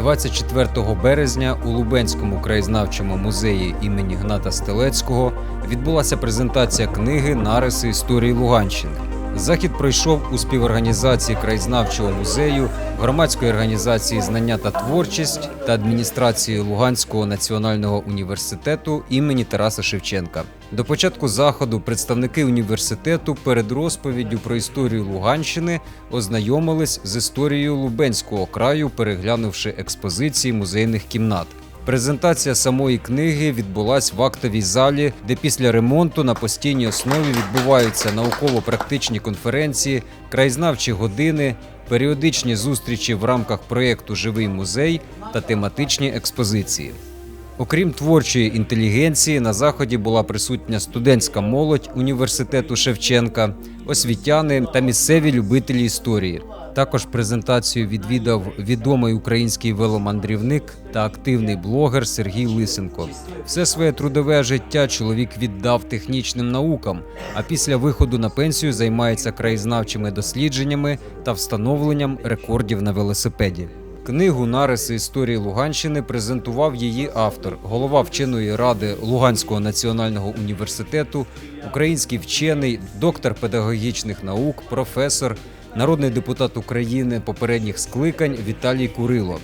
24 березня у Лубенському краєзнавчому музеї імені Гната Стелецького відбулася презентація книги Нариси історії Луганщини. Захід пройшов у співорганізації краєзнавчого музею, громадської організації Знання та творчість та адміністрації Луганського національного університету імені Тараса Шевченка. До початку заходу представники університету перед розповіддю про історію Луганщини ознайомились з історією Лубенського краю, переглянувши експозиції музейних кімнат. Презентація самої книги відбулась в актовій залі, де після ремонту на постійній основі відбуваються науково-практичні конференції, краєзнавчі години, періодичні зустрічі в рамках проєкту Живий музей та тематичні експозиції. Окрім творчої інтелігенції, на заході була присутня студентська молодь університету Шевченка, освітяни та місцеві любителі історії. Також презентацію відвідав відомий український веломандрівник та активний блогер Сергій Лисенко. Все своє трудове життя чоловік віддав технічним наукам, а після виходу на пенсію займається краєзнавчими дослідженнями та встановленням рекордів на велосипеді. Книгу Нариси історії Луганщини презентував її автор, голова вченої ради Луганського національного університету, український вчений, доктор педагогічних наук, професор, народний депутат України попередніх скликань Віталій Курило.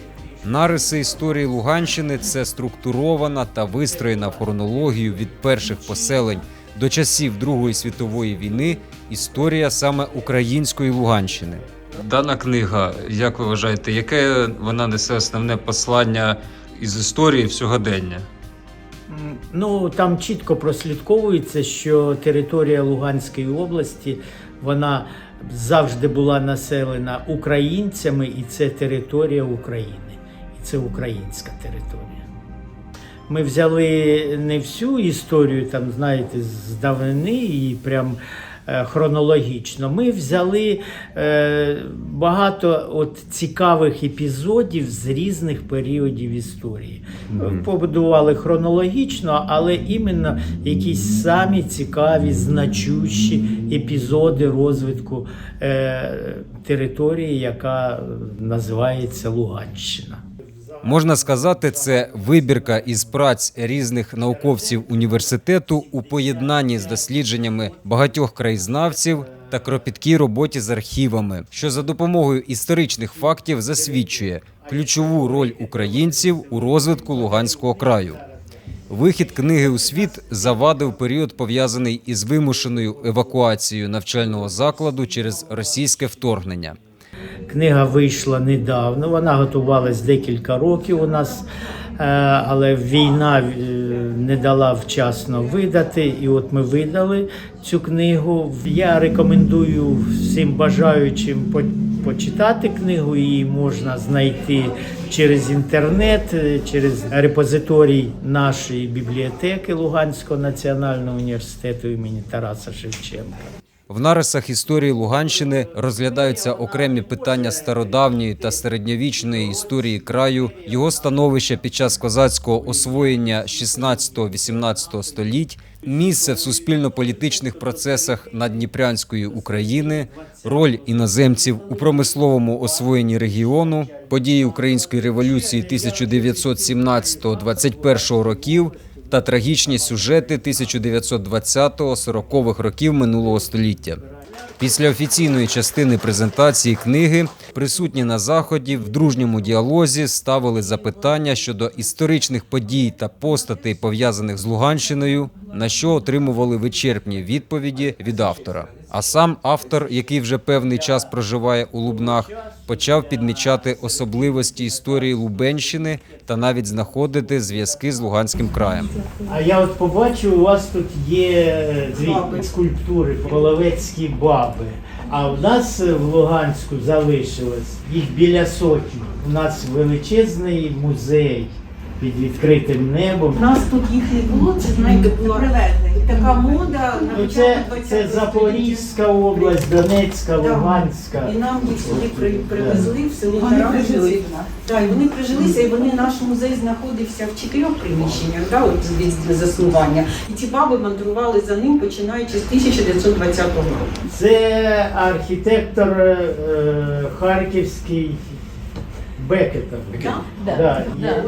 Нариси історії Луганщини це структурована та вистроєна в хронологію від перших поселень до часів Другої світової війни історія саме української Луганщини. Дана книга, як ви вважаєте, яке вона несе основне послання із історії в сьогодення? Ну там чітко прослідковується, що територія Луганської області вона завжди була населена українцями, і це територія України, і це українська територія. Ми взяли не всю історію, там, знаєте, з давнини і прям хронологічно. Ми взяли е, багато от цікавих епізодів з різних періодів історії. Побудували хронологічно, але іменно якісь самі цікаві, значущі епізоди розвитку е, території, яка називається Луганщина. Можна сказати, це вибірка із праць різних науковців університету у поєднанні з дослідженнями багатьох краєзнавців та кропіткій роботі з архівами, що за допомогою історичних фактів засвідчує ключову роль українців у розвитку Луганського краю. Вихід книги у світ завадив період, пов'язаний із вимушеною евакуацією навчального закладу через російське вторгнення. Книга вийшла недавно, вона готувалась декілька років у нас, е, але війна е, не дала вчасно видати. І от ми видали цю книгу. Я рекомендую всім бажаючим почитати книгу. Її можна знайти через інтернет, е, через репозиторій нашої бібліотеки Луганського національного університету імені Тараса Шевченка. В нарисах історії Луганщини розглядаються окремі питання стародавньої та середньовічної історії краю, його становище під час козацького освоєння 16-18 століть, місце в суспільно-політичних процесах Надніпрянської України, роль іноземців у промисловому освоєнні регіону, події Української революції 1917-21 років та трагічні сюжети 1920-40-х років минулого століття. Після офіційної частини презентації книги присутні на заході в дружньому діалозі ставили запитання щодо історичних подій та постатей, пов'язаних з Луганщиною, на що отримували вичерпні відповіді від автора. А сам автор, який вже певний час проживає у Лубнах, почав підмічати особливості історії Лубенщини та навіть знаходити зв'язки з Луганським краєм. А я от побачив, у вас тут є дві скульптури, половецькі баби. А в нас в Луганську залишилось їх біля сотні. У нас величезний музей під відкритим небом. У нас тут їх не було, це знаєте, була така мода на Ну, це, початку це 20-го Запорізька область, Донецька, Так. Луганська. І нам їх сюди при- привезли в село Вони прижилися. Так, і вони прижилися, і вони наш музей знаходився в чотирьох приміщеннях, да, от від заснування. І ці баби мандрували за ним, починаючи з 1920 року. Це архітектор е, харківський Бекетом. Да? Да. Да,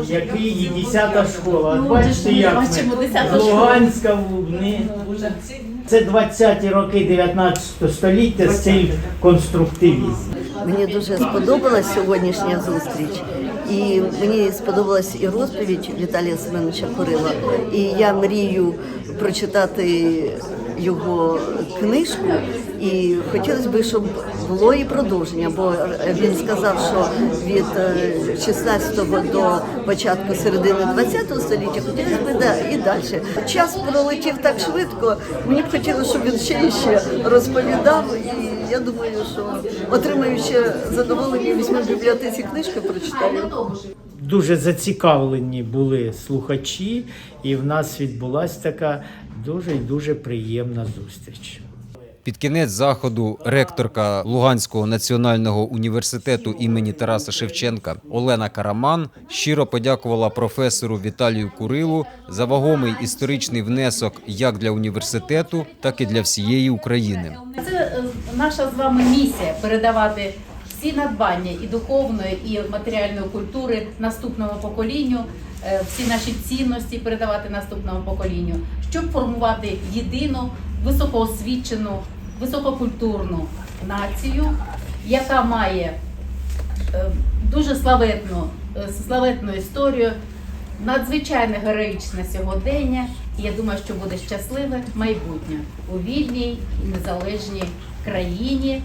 Да. який і 10 школа. Ну, бачите, ми як бачимо, ми 10-та школа. Луганська в Це 20-ті роки 19 століття, стиль конструктивізм. Мені дуже сподобалась сьогоднішня зустріч, і мені сподобалась і розповідь Віталія Семеновича Курила. І я мрію прочитати його книжку. І хотілося б, щоб було і продовження, бо він сказав, що від е, 16-го до початку середини 20-го століття хотілося б і далі. Час пролетів так швидко. Мені б хотілося, щоб він ще і ще розповідав. І я думаю, що отримаю ще задоволення, візьму бібліотеці книжку, прочитаю. Дуже зацікавлені були слухачі, і в нас відбулася така дуже і дуже приємна зустріч. Під кінець заходу ректорка Луганського національного університету імені Тараса Шевченка Олена Караман щиро подякувала професору Віталію Курилу за вагомий історичний внесок як для університету, так і для всієї України. Це е, наша з вами місія передавати всі надбання і духовної, і матеріальної культури наступному поколінню, е, всі наші цінності передавати наступному поколінню, щоб формувати єдину, високоосвічену, висококультурну націю, яка має е, дуже славетну, е, славетну історію, надзвичайно героїчне сьогодення. І я думаю, що буде щасливе майбутнє у вільній і незалежній країні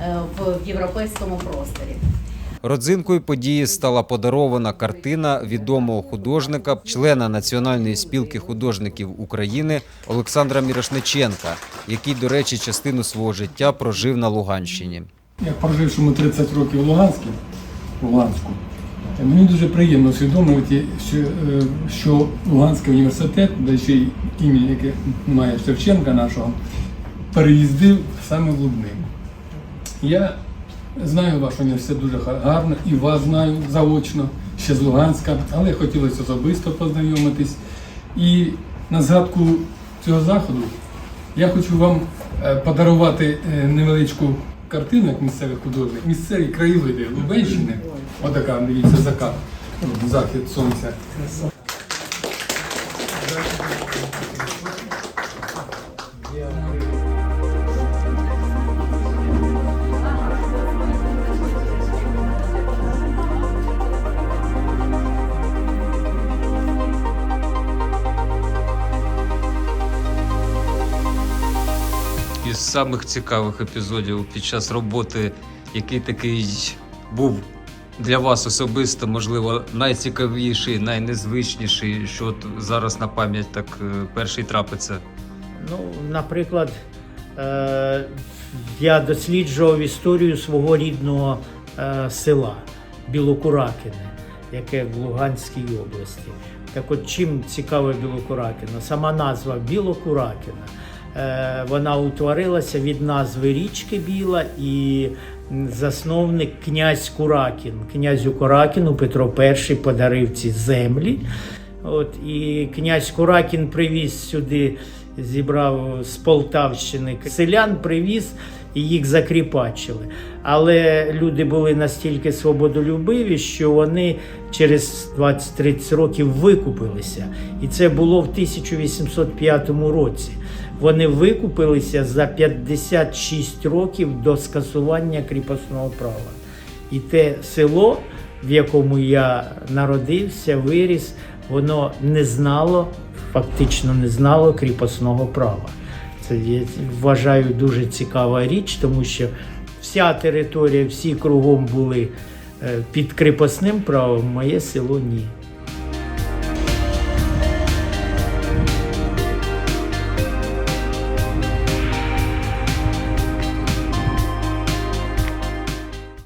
е, в європейському просторі. Родзинкою події стала подарована картина відомого художника, члена Національної спілки художників України Олександра Мірошниченка, який, до речі, частину свого життя прожив на Луганщині. Як прожившому 30 років в Луганську, в Луганську, мені дуже приємно усвідомлювати, що, е, що Луганський університет, де ще й ім'я, яке має Шевченка нашого, переїздив саме в Лубни. Я знаю ваш університет дуже гарно і вас знаю заочно, ще з Луганська, але хотілося особисто познайомитись. І на згадку цього заходу я хочу вам е, подарувати е, невеличку картину, як місцевий художник, місцеві краєвиди Лубенщини. Отака, дивіться, закат, захід сонця. Самих цікавих епізодів під час роботи, який такий був для вас особисто, можливо, найцікавіший, найнезвичніший, що от зараз на пам'ять так е, перший трапиться. Ну, наприклад, е, я досліджував історію свого рідного е, села Білокуракине, яке в Луганській області. Так от чим цікаве Білокуракино? Сама назва Білокуракина. Е, Вона утворилася від назви річки Біла і засновник князь Куракін. Князю Куракіну Петро І подарив ці землі. От, і князь Куракін привіз сюди, зібрав з Полтавщини селян, привіз і їх закріпачили. Але люди були настільки свободолюбиві, що вони через 20-30 років викупилися. І це було в 1805 році. Вони викупилися за 56 років до скасування кріпосного права. І те село, в якому я народився, виріс, воно не знало, фактично не знало кріпосного права. Це я вважаю дуже цікава річ, тому що вся територія, всі кругом були е, під кріпосним правом, моє село ні.